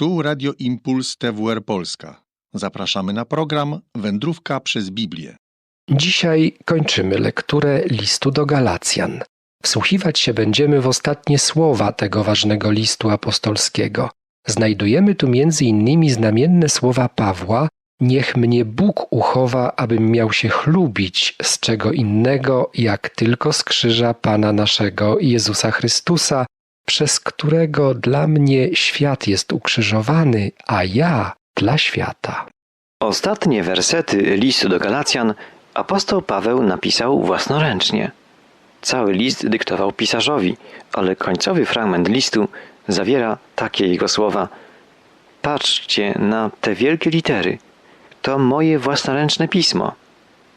Tu Radio Impuls TWR Polska. Zapraszamy na program Wędrówka przez Biblię. Dzisiaj kończymy lekturę listu do Galacjan. Wsłuchiwać się będziemy w ostatnie słowa tego ważnego listu apostolskiego. Znajdujemy tu między innymi znamienne słowa Pawła: Niech mnie Bóg uchowa, abym miał się chlubić z czego innego, jak tylko z krzyża Pana naszego Jezusa Chrystusa, przez którego dla mnie świat jest ukrzyżowany, a ja dla świata. Ostatnie wersety listu do Galacjan apostoł Paweł napisał własnoręcznie. Cały list dyktował pisarzowi, ale końcowy fragment listu zawiera takie jego słowa: Patrzcie na te wielkie litery. To moje własnoręczne pismo.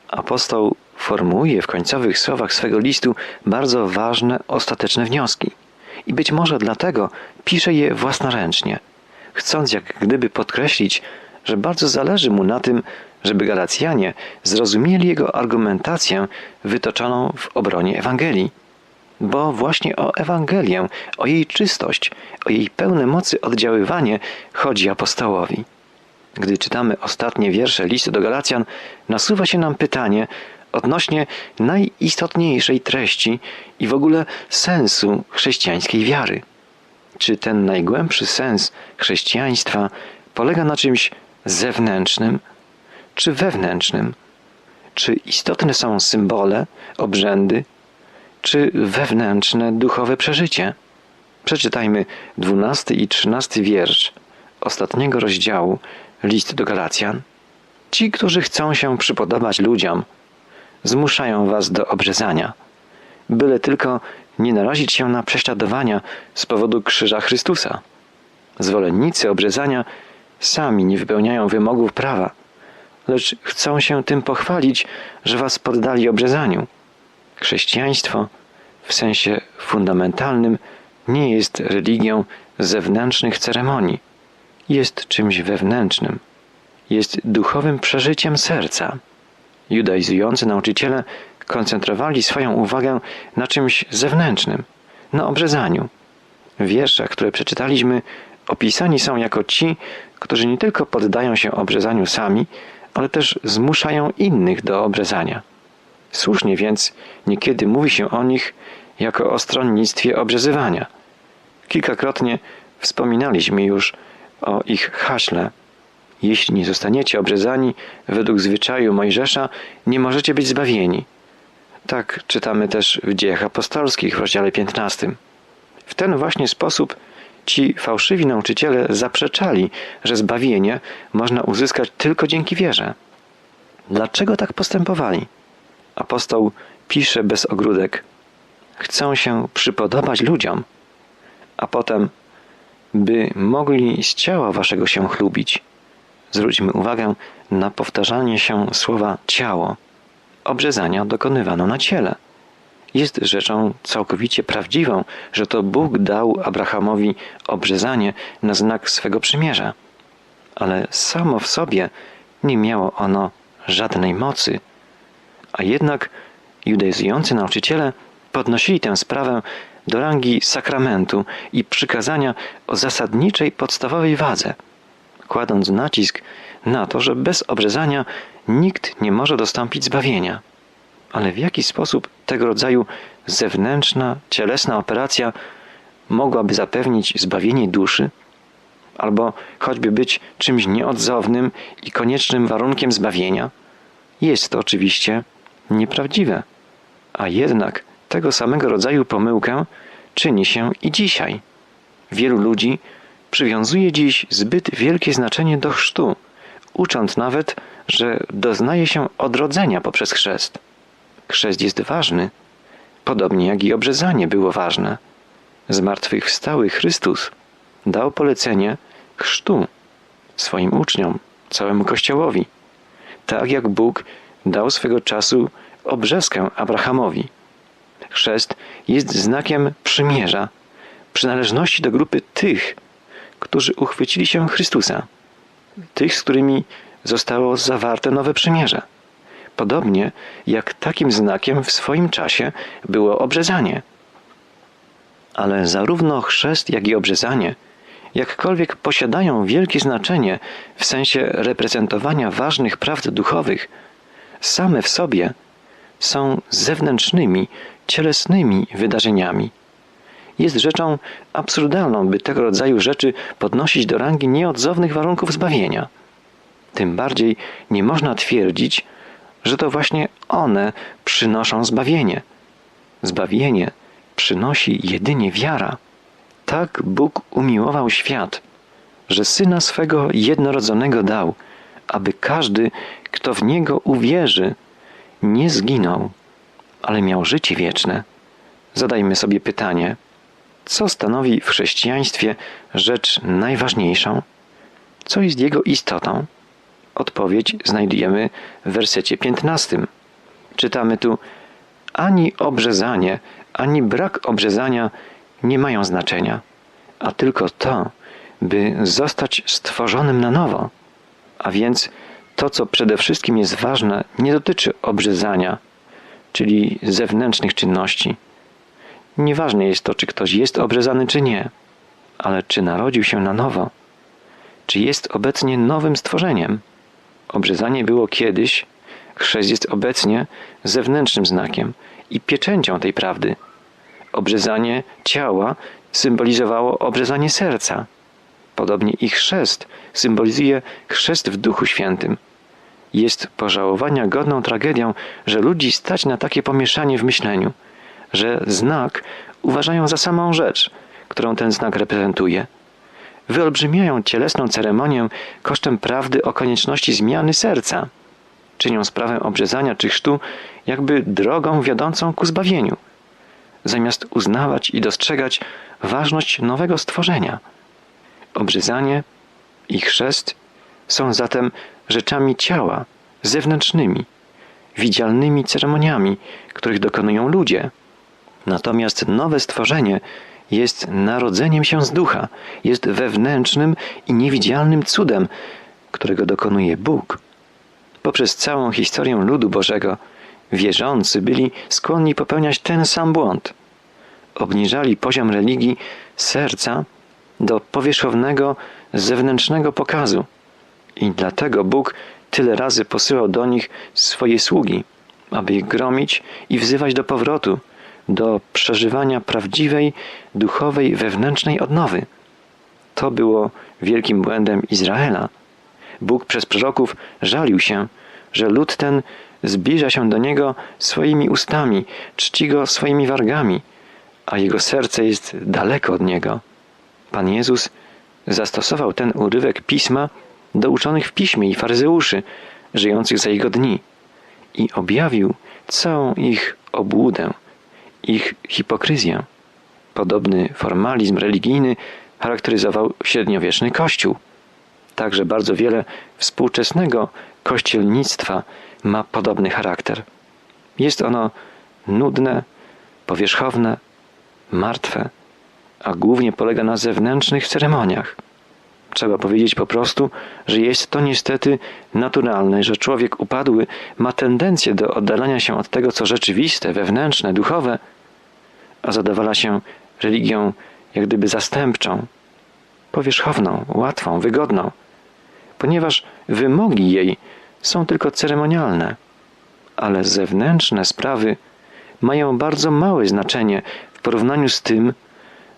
Apostoł formułuje w końcowych słowach swego listu bardzo ważne, ostateczne wnioski. I być może dlatego pisze je własnoręcznie, chcąc jak gdyby podkreślić, że bardzo zależy mu na tym, żeby Galacjanie zrozumieli jego argumentację wytoczoną w obronie Ewangelii. Bo właśnie o Ewangelię, o jej czystość, o jej pełne mocy oddziaływanie chodzi apostołowi. Gdy czytamy ostatnie wiersze listu do Galacjan, nasuwa się nam pytanie odnośnie najistotniejszej treści i w ogóle sensu chrześcijańskiej wiary. Czy ten najgłębszy sens chrześcijaństwa polega na czymś zewnętrznym czy wewnętrznym? Czy istotne są symbole, obrzędy, czy wewnętrzne duchowe przeżycie? Przeczytajmy dwunasty i trzynasty wiersz ostatniego rozdziału list do Galacjan. Ci, którzy chcą się przypodobać ludziom, zmuszają was do obrzezania, byle tylko nie narazić się na prześladowania z powodu krzyża Chrystusa. Zwolennicy obrzezania sami nie wypełniają wymogów prawa, lecz chcą się tym pochwalić, że was poddali obrzezaniu. Chrześcijaństwo w sensie fundamentalnym nie jest religią zewnętrznych ceremonii. Jest czymś wewnętrznym. Jest duchowym przeżyciem serca. Judaizujący nauczyciele koncentrowali swoją uwagę na czymś zewnętrznym, na obrzezaniu. W wierszach, które przeczytaliśmy, opisani są jako ci, którzy nie tylko poddają się obrzezaniu sami, ale też zmuszają innych do obrzezania. Słusznie więc niekiedy mówi się o nich jako o stronnictwie obrzezywania. Kilkakrotnie wspominaliśmy już o ich haśle. Jeśli nie zostaniecie obrzezani według zwyczaju Mojżesza, nie możecie być zbawieni. Tak czytamy też w dziejach apostolskich w rozdziale 15. W ten właśnie sposób ci fałszywi nauczyciele zaprzeczali, że zbawienie można uzyskać tylko dzięki wierze. Dlaczego tak postępowali? Apostoł pisze bez ogródek: Chcą się przypodobać ludziom, a potem, by mogli z ciała waszego się chlubić. Zwróćmy uwagę na powtarzanie się słowa ciało. Obrzezania dokonywano na ciele. Jest rzeczą całkowicie prawdziwą, że to Bóg dał Abrahamowi obrzezanie na znak swego przymierza. Ale samo w sobie nie miało ono żadnej mocy. A jednak judaizujący nauczyciele podnosili tę sprawę do rangi sakramentu i przykazania o zasadniczej, podstawowej wadze, kładąc nacisk na to, że bez obrzezania nikt nie może dostąpić zbawienia. Ale w jaki sposób tego rodzaju zewnętrzna, cielesna operacja mogłaby zapewnić zbawienie duszy? Albo choćby być czymś nieodzownym i koniecznym warunkiem zbawienia? Jest to oczywiście nieprawdziwe. A jednak tego samego rodzaju pomyłkę czyni się i dzisiaj. Wielu ludzi przywiązuje dziś zbyt wielkie znaczenie do chrztu, ucząc nawet, że doznaje się odrodzenia poprzez chrzest. Chrzest jest ważny, podobnie jak i obrzezanie było ważne. Zmartwychwstały Chrystus dał polecenie chrztu swoim uczniom, całemu Kościołowi, tak jak Bóg dał swego czasu obrzeskę Abrahamowi. Chrzest jest znakiem przymierza, przynależności do grupy tych, którzy uchwycili się Chrystusa, tych, z którymi zostało zawarte nowe przymierze. Podobnie jak takim znakiem w swoim czasie było obrzezanie. Ale zarówno chrzest, jak i obrzezanie jakkolwiek posiadają wielkie znaczenie w sensie reprezentowania ważnych prawd duchowych, same w sobie są zewnętrznymi, cielesnymi wydarzeniami. Jest rzeczą absurdalną, by tego rodzaju rzeczy podnosić do rangi nieodzownych warunków zbawienia. Tym bardziej nie można twierdzić, że to właśnie one przynoszą zbawienie. Zbawienie przynosi jedynie wiara. Tak Bóg umiłował świat, że syna swego jednorodzonego dał, aby każdy, kto w niego uwierzy, nie zginął, ale miał życie wieczne. Zadajmy sobie pytanie: co stanowi w chrześcijaństwie rzecz najważniejszą? Co jest jego istotą? Odpowiedź znajdujemy w wersecie 15. Czytamy tu: Ani obrzezanie, ani brak obrzezania nie mają znaczenia, a tylko to, by zostać stworzonym na nowo. A więc to, co przede wszystkim jest ważne, nie dotyczy obrzezania, czyli zewnętrznych czynności. Nieważne jest to, czy ktoś jest obrzezany, czy nie, ale czy narodził się na nowo, czy jest obecnie nowym stworzeniem. Obrzezanie było kiedyś, chrzest jest obecnie zewnętrznym znakiem i pieczęcią tej prawdy. Obrzezanie ciała symbolizowało obrzezanie serca. Podobnie i chrzest symbolizuje chrzest w Duchu Świętym. Jest pożałowania godną tragedią, że ludzi stać na takie pomieszanie w myśleniu, że znak uważają za samą rzecz, którą ten znak reprezentuje. Wyolbrzymiają cielesną ceremonię kosztem prawdy o konieczności zmiany serca. Czynią sprawę obrzezania czy chrztu jakby drogą wiodącą ku zbawieniu, zamiast uznawać i dostrzegać ważność nowego stworzenia. Obrzezanie i chrzest są zatem rzeczami ciała, zewnętrznymi, widzialnymi ceremoniami, których dokonują ludzie. Natomiast nowe stworzenie jest narodzeniem się z ducha, jest wewnętrznym i niewidzialnym cudem, którego dokonuje Bóg. Poprzez całą historię ludu Bożego wierzący byli skłonni popełniać ten sam błąd. Obniżali poziom religii serca do powierzchownego, zewnętrznego pokazu. I dlatego Bóg tyle razy posyłał do nich swoje sługi, aby ich gromić i wzywać do powrotu, do przeżywania prawdziwej, duchowej, wewnętrznej odnowy. To było wielkim błędem Izraela. Bóg przez proroków żalił się, że lud ten zbliża się do niego swoimi ustami, czci go swoimi wargami, a jego serce jest daleko od niego. Pan Jezus zastosował ten urywek pisma do uczonych w piśmie i faryzeuszy, żyjących za jego dni, i objawił całą ich obłudę, ich hipokryzję. Podobny formalizm religijny charakteryzował średniowieczny Kościół. Także bardzo wiele współczesnego kościelnictwa ma podobny charakter. Jest ono nudne, powierzchowne, martwe, a głównie polega na zewnętrznych ceremoniach. Trzeba powiedzieć po prostu, że jest to niestety naturalne, że człowiek upadły ma tendencję do oddalania się od tego, co rzeczywiste, wewnętrzne, duchowe, a zadawala się religią jak gdyby zastępczą, powierzchowną, łatwą, wygodną, ponieważ wymogi jej są tylko ceremonialne, ale zewnętrzne sprawy mają bardzo małe znaczenie w porównaniu z tym,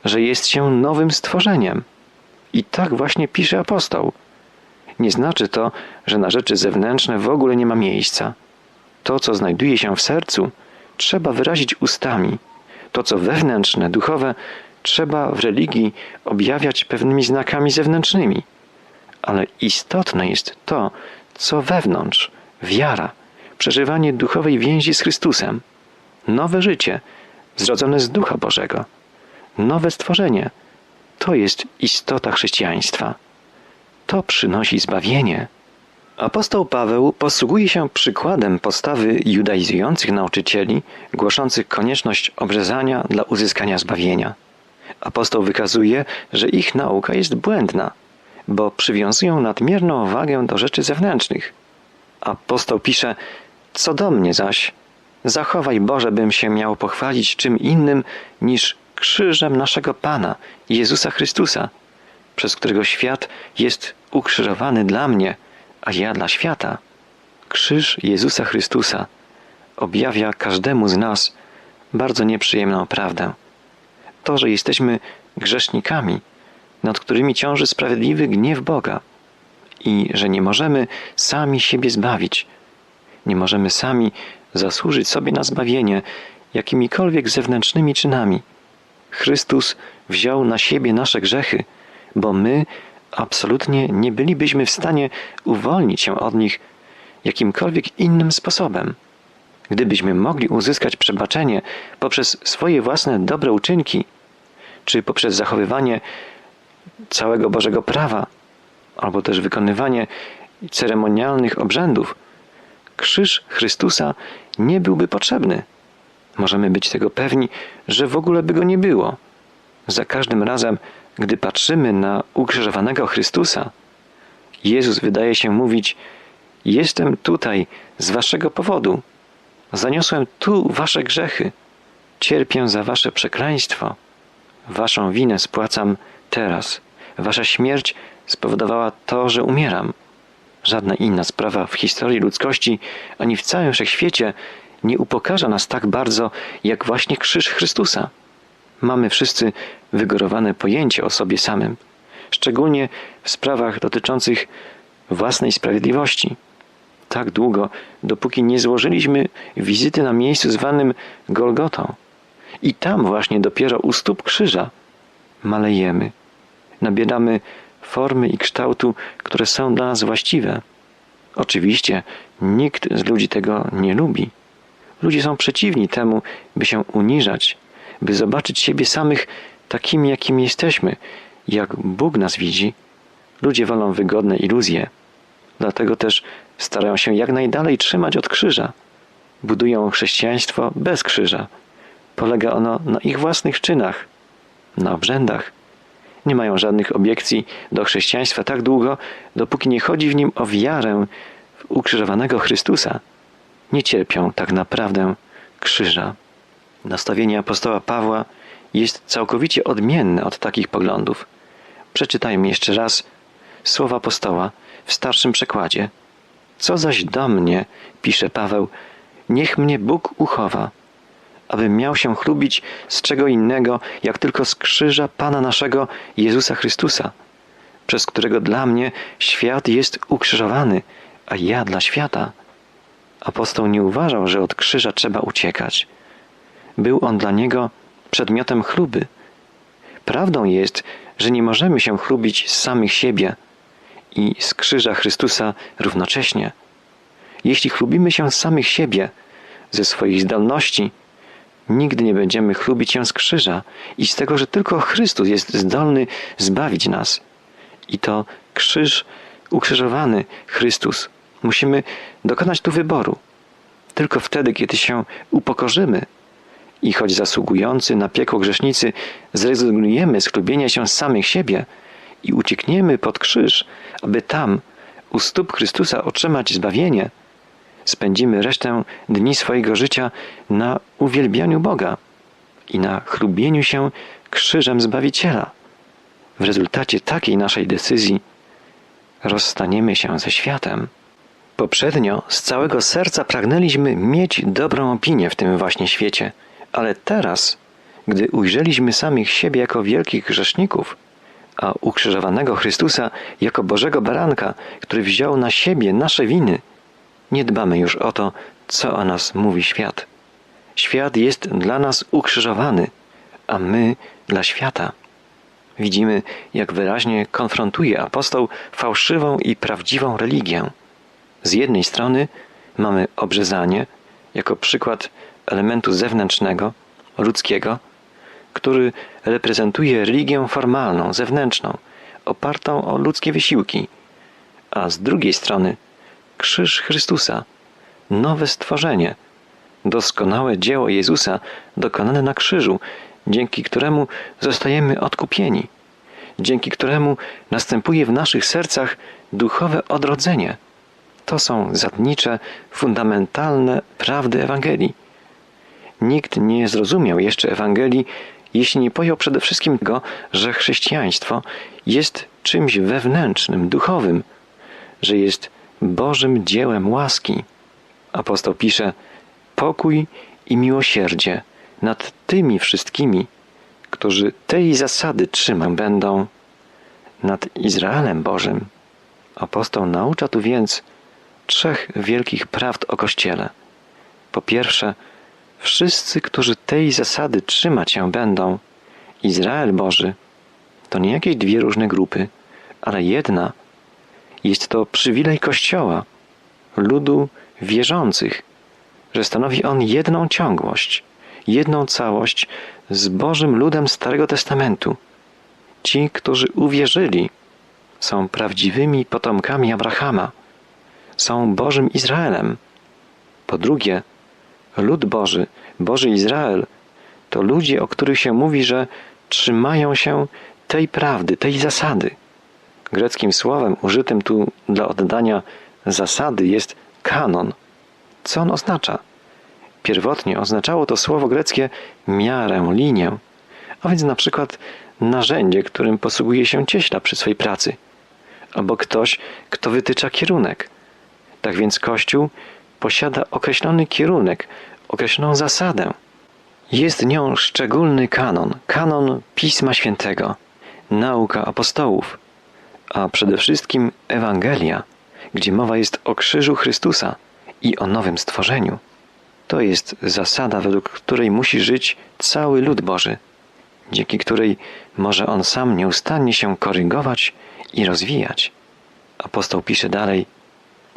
że jest się nowym stworzeniem. I tak właśnie pisze apostoł. Nie znaczy to, że na rzeczy zewnętrzne w ogóle nie ma miejsca. To, co znajduje się w sercu, trzeba wyrazić ustami. To, co wewnętrzne, duchowe, trzeba w religii objawiać pewnymi znakami zewnętrznymi. Ale istotne jest to, co wewnątrz wiara, przeżywanie duchowej więzi z Chrystusem, nowe życie, zrodzone z Ducha Bożego, nowe stworzenie. To jest istota chrześcijaństwa. To przynosi zbawienie. Apostoł Paweł posługuje się przykładem postawy judaizujących nauczycieli, głoszących konieczność obrzezania dla uzyskania zbawienia. Apostoł wykazuje, że ich nauka jest błędna, bo przywiązują nadmierną wagę do rzeczy zewnętrznych. Apostoł pisze: Co do mnie zaś, zachowaj Boże, bym się miał pochwalić czym innym niż krzyżem naszego Pana, Jezusa Chrystusa, przez którego świat jest ukrzyżowany dla mnie, a ja dla świata. Krzyż Jezusa Chrystusa objawia każdemu z nas bardzo nieprzyjemną prawdę. To, że jesteśmy grzesznikami, nad którymi ciąży sprawiedliwy gniew Boga i że nie możemy sami siebie zbawić, nie możemy sami zasłużyć sobie na zbawienie jakimikolwiek zewnętrznymi czynami. Chrystus wziął na siebie nasze grzechy, bo my absolutnie nie bylibyśmy w stanie uwolnić się od nich jakimkolwiek innym sposobem. Gdybyśmy mogli uzyskać przebaczenie poprzez swoje własne dobre uczynki, czy poprzez zachowywanie całego Bożego prawa, albo też wykonywanie ceremonialnych obrzędów, krzyż Chrystusa nie byłby potrzebny. Możemy być tego pewni, że w ogóle by go nie było. Za każdym razem, gdy patrzymy na ukrzyżowanego Chrystusa, Jezus wydaje się mówić: Jestem tutaj z waszego powodu. Zaniosłem tu wasze grzechy. Cierpię za wasze przekleństwo. Waszą winę spłacam teraz. Wasza śmierć spowodowała to, że umieram. Żadna inna sprawa w historii ludzkości ani w całym wszechświecie nie upokarza nas tak bardzo, jak właśnie krzyż Chrystusa. Mamy wszyscy wygórowane pojęcie o sobie samym, szczególnie w sprawach dotyczących własnej sprawiedliwości. Tak długo, dopóki nie złożyliśmy wizyty na miejscu zwanym Golgotą. I tam właśnie dopiero u stóp krzyża malejemy, nabieramy formy i kształtu, które są dla nas właściwe. Oczywiście nikt z ludzi tego nie lubi. Ludzie są przeciwni temu, by się uniżać, by zobaczyć siebie samych takimi, jakimi jesteśmy, jak Bóg nas widzi. Ludzie wolą wygodne iluzje. Dlatego też starają się jak najdalej trzymać od krzyża. Budują chrześcijaństwo bez krzyża. Polega ono na ich własnych czynach, na obrzędach. Nie mają żadnych obiekcji do chrześcijaństwa tak długo, dopóki nie chodzi w nim o wiarę w ukrzyżowanego Chrystusa. Nie cierpią tak naprawdę krzyża. Nastawienie apostoła Pawła jest całkowicie odmienne od takich poglądów. Przeczytajmy jeszcze raz słowa apostoła w starszym przekładzie. Co zaś do mnie, pisze Paweł, niech mnie Bóg uchowa, abym miał się chlubić z czego innego, jak tylko z krzyża Pana naszego Jezusa Chrystusa, przez którego dla mnie świat jest ukrzyżowany, a ja dla świata. Apostoł nie uważał, że od krzyża trzeba uciekać. Był on dla niego przedmiotem chluby. Prawdą jest, że nie możemy się chlubić z samych siebie i z krzyża Chrystusa równocześnie. Jeśli chlubimy się z samych siebie, ze swoich zdolności, nigdy nie będziemy chlubić się z krzyża i z tego, że tylko Chrystus jest zdolny zbawić nas. I to krzyż ukrzyżowany Chrystus. Musimy dokonać tu wyboru. Tylko wtedy, kiedy się upokorzymy i choć zasługujący na piekło grzesznicy zrezygnujemy z chlubienia się samych siebie i uciekniemy pod krzyż, aby tam, u stóp Chrystusa otrzymać zbawienie, spędzimy resztę dni swojego życia na uwielbianiu Boga i na chlubieniu się krzyżem Zbawiciela. W rezultacie takiej naszej decyzji rozstaniemy się ze światem. Poprzednio z całego serca pragnęliśmy mieć dobrą opinię w tym właśnie świecie, ale teraz, gdy ujrzeliśmy samych siebie jako wielkich grzeszników, a ukrzyżowanego Chrystusa jako Bożego Baranka, który wziął na siebie nasze winy, nie dbamy już o to, co o nas mówi świat. Świat jest dla nas ukrzyżowany, a my dla świata. Widzimy, jak wyraźnie konfrontuje apostoł fałszywą i prawdziwą religię. Z jednej strony mamy obrzezanie jako przykład elementu zewnętrznego, ludzkiego, który reprezentuje religię formalną, zewnętrzną, opartą o ludzkie wysiłki, a z drugiej strony krzyż Chrystusa, nowe stworzenie, doskonałe dzieło Jezusa dokonane na krzyżu, dzięki któremu zostajemy odkupieni, dzięki któremu następuje w naszych sercach duchowe odrodzenie. To są zadnicze, fundamentalne prawdy Ewangelii. Nikt nie zrozumiał jeszcze Ewangelii, jeśli nie pojął przede wszystkim tego, że chrześcijaństwo jest czymś wewnętrznym, duchowym, że jest Bożym dziełem łaski. Apostoł pisze: Pokój i miłosierdzie nad tymi wszystkimi, którzy tej zasady trzymać będą, nad Izraelem Bożym. Apostoł naucza tu więc trzech wielkich prawd o Kościele. Po pierwsze, wszyscy, którzy tej zasady trzymać się będą, Izrael Boży, to nie jakieś dwie różne grupy, ale jedna. Jest to przywilej Kościoła, ludu wierzących, że stanowi on jedną ciągłość, jedną całość z Bożym ludem Starego Testamentu. Ci, którzy uwierzyli, są prawdziwymi potomkami Abrahama, są Bożym Izraelem. Po drugie, lud Boży, Boży Izrael, to ludzie, o których się mówi, że trzymają się tej prawdy, tej zasady. Greckim słowem użytym tu dla oddania zasady jest kanon. Co on oznacza? Pierwotnie oznaczało to słowo greckie miarę, linię, a więc na przykład narzędzie, którym posługuje się cieśla przy swej pracy, albo ktoś, kto wytycza kierunek. Tak więc Kościół posiada określony kierunek, określoną zasadę. Jest nią szczególny kanon, kanon Pisma Świętego, nauka apostołów, a przede wszystkim Ewangelia, gdzie mowa jest o krzyżu Chrystusa i o nowym stworzeniu. To jest zasada, według której musi żyć cały lud Boży, dzięki której może on sam nieustannie się korygować i rozwijać. Apostoł pisze dalej: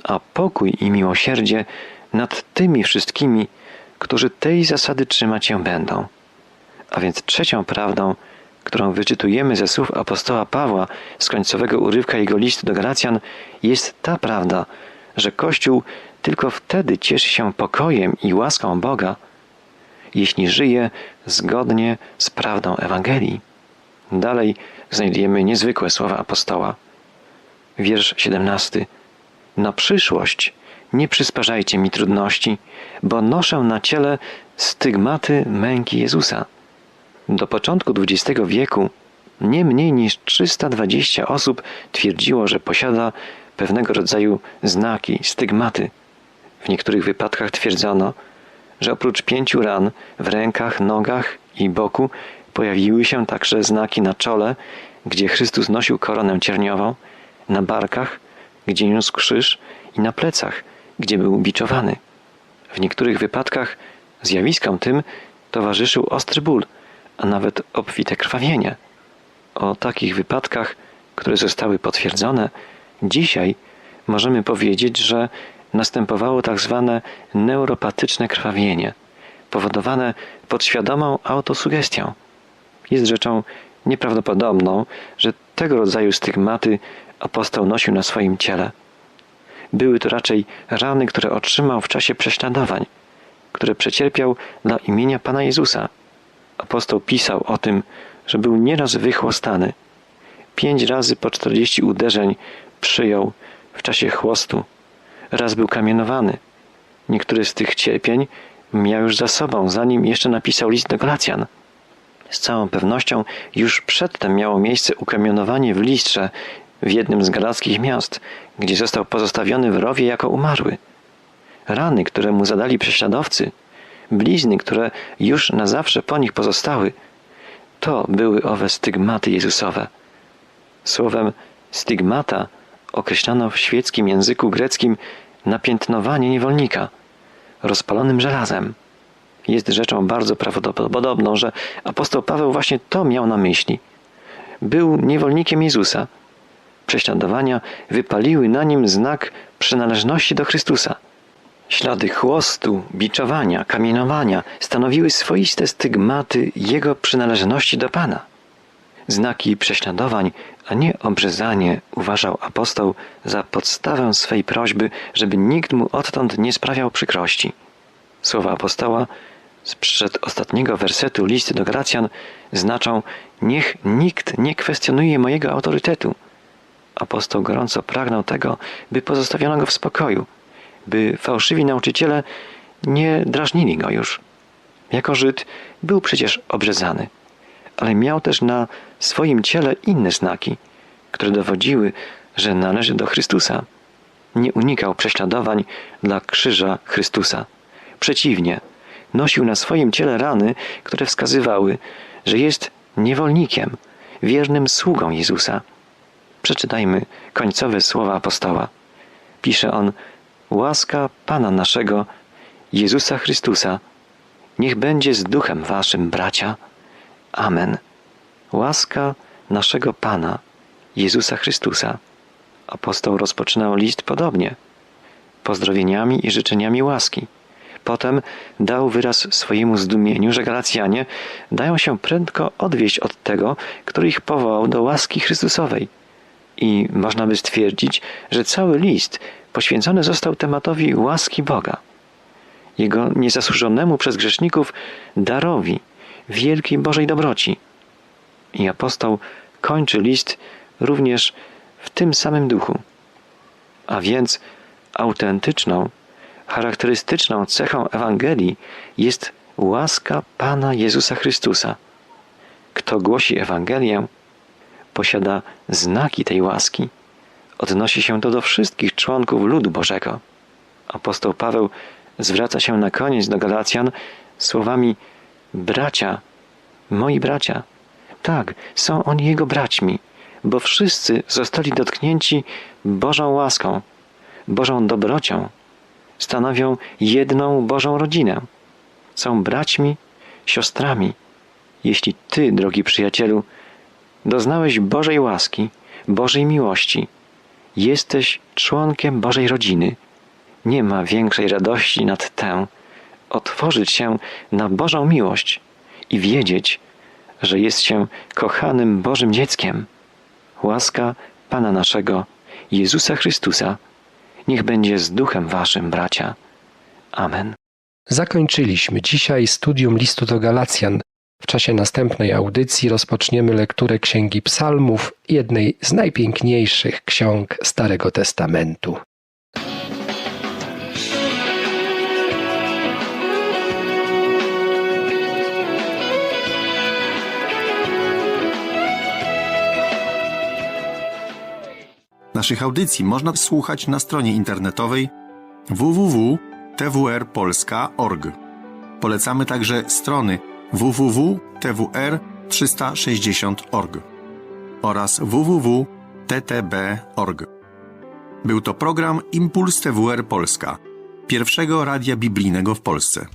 A pokój i miłosierdzie nad tymi wszystkimi, którzy tej zasady trzymać się będą. A więc trzecią prawdą, którą wyczytujemy ze słów apostoła Pawła z końcowego urywka jego listu do Galacjan, jest ta prawda, że Kościół tylko wtedy cieszy się pokojem i łaską Boga, jeśli żyje zgodnie z prawdą Ewangelii. Dalej znajdujemy niezwykłe słowa apostoła. Wiersz 17. Na przyszłość nie przysparzajcie mi trudności, bo noszę na ciele stygmaty męki Jezusa. Do początku XX wieku nie mniej niż 320 osób twierdziło, że posiada pewnego rodzaju znaki, stygmaty. W niektórych wypadkach twierdzono, że oprócz pięciu ran w rękach, nogach i boku pojawiły się także znaki na czole, gdzie Chrystus nosił koronę cierniową, na barkach, gdzie niósł krzyż i na plecach, gdzie był biczowany. W niektórych wypadkach zjawiskom tym towarzyszył ostry ból, a nawet obfite krwawienie. O takich wypadkach, które zostały potwierdzone, dzisiaj możemy powiedzieć, że następowało tak zwane neuropatyczne krwawienie, powodowane podświadomą autosugestią. Jest rzeczą nieprawdopodobną, że tego rodzaju stygmaty apostoł nosił na swoim ciele. Były to raczej rany, które otrzymał w czasie prześladowań, które przecierpiał dla imienia Pana Jezusa. Apostoł pisał o tym, że był nieraz wychłostany. Pięć razy po czterdzieści uderzeń przyjął w czasie chłostu. Raz był kamienowany. Niektóre z tych cierpień miał już za sobą, zanim jeszcze napisał list do Galacjan. Z całą pewnością już przedtem miało miejsce ukamienowanie w listrze w jednym z galackich miast, gdzie został pozostawiony w rowie jako umarły. Rany, które mu zadali prześladowcy, blizny, które już na zawsze po nich pozostały, to były owe stygmaty Jezusowe. Słowem stygmata określano w świeckim języku greckim napiętnowanie niewolnika rozpalonym żelazem. Jest rzeczą bardzo prawdopodobną, że apostoł Paweł właśnie to miał na myśli. Był niewolnikiem Jezusa. Prześladowania wypaliły na nim znak przynależności do Chrystusa. Ślady chłostu, biczowania, kamienowania stanowiły swoiste stygmaty jego przynależności do Pana. Znaki prześladowań, a nie obrzezanie, uważał apostoł za podstawę swej prośby, żeby nikt mu odtąd nie sprawiał przykrości. Słowa apostoła sprzed ostatniego wersetu listy do Galacjan znaczą: Niech nikt nie kwestionuje mojego autorytetu. Apostoł gorąco pragnął tego, by pozostawiono go w spokoju, by fałszywi nauczyciele nie drażnili go już. Jako Żyd był przecież obrzezany. ale miał też na swoim ciele inne znaki, które dowodziły, że należy do Chrystusa. Nie unikał prześladowań dla krzyża Chrystusa. Przeciwnie, nosił na swoim ciele rany, które wskazywały, że jest niewolnikiem, wiernym sługą Jezusa. Przeczytajmy końcowe słowa apostoła. Pisze on: Łaska Pana naszego, Jezusa Chrystusa, niech będzie z duchem waszym, bracia. Amen. Łaska naszego Pana, Jezusa Chrystusa. Apostoł rozpoczynał list podobnie, pozdrowieniami i życzeniami łaski. Potem dał wyraz swojemu zdumieniu, że Galacjanie dają się prędko odwieść od tego, który ich powołał do łaski Chrystusowej. I można by stwierdzić, że cały list poświęcony został tematowi łaski Boga, jego niezasłużonemu przez grzeszników darowi wielkiej Bożej dobroci. I apostoł kończy list również w tym samym duchu. A więc autentyczną, charakterystyczną cechą Ewangelii jest łaska Pana Jezusa Chrystusa. Kto głosi Ewangelię, posiada znaki tej łaski. Odnosi się to do wszystkich członków ludu Bożego. Apostoł Paweł zwraca się na koniec do Galacjan słowami: Bracia, moi bracia. Tak, są oni jego braćmi, bo wszyscy zostali dotknięci Bożą łaską, Bożą dobrocią. Stanowią jedną Bożą rodzinę. Są braćmi, siostrami. Jeśli ty, drogi przyjacielu, doznałeś Bożej łaski, Bożej miłości, jesteś członkiem Bożej rodziny. Nie ma większej radości nad tę, otworzyć się na Bożą miłość i wiedzieć, że jest się kochanym Bożym dzieckiem. Łaska Pana naszego, Jezusa Chrystusa, niech będzie z duchem waszym, bracia. Amen. Zakończyliśmy dzisiaj studium listu do Galacjan. W czasie następnej audycji rozpoczniemy lekturę Księgi Psalmów, jednej z najpiękniejszych ksiąg Starego Testamentu. Naszych audycji można słuchać na stronie internetowej www.twrpolska.org. Polecamy także strony www.twr360.org oraz www.ttb.org. Był to program Impuls TWR Polska, pierwszego radia biblijnego w Polsce.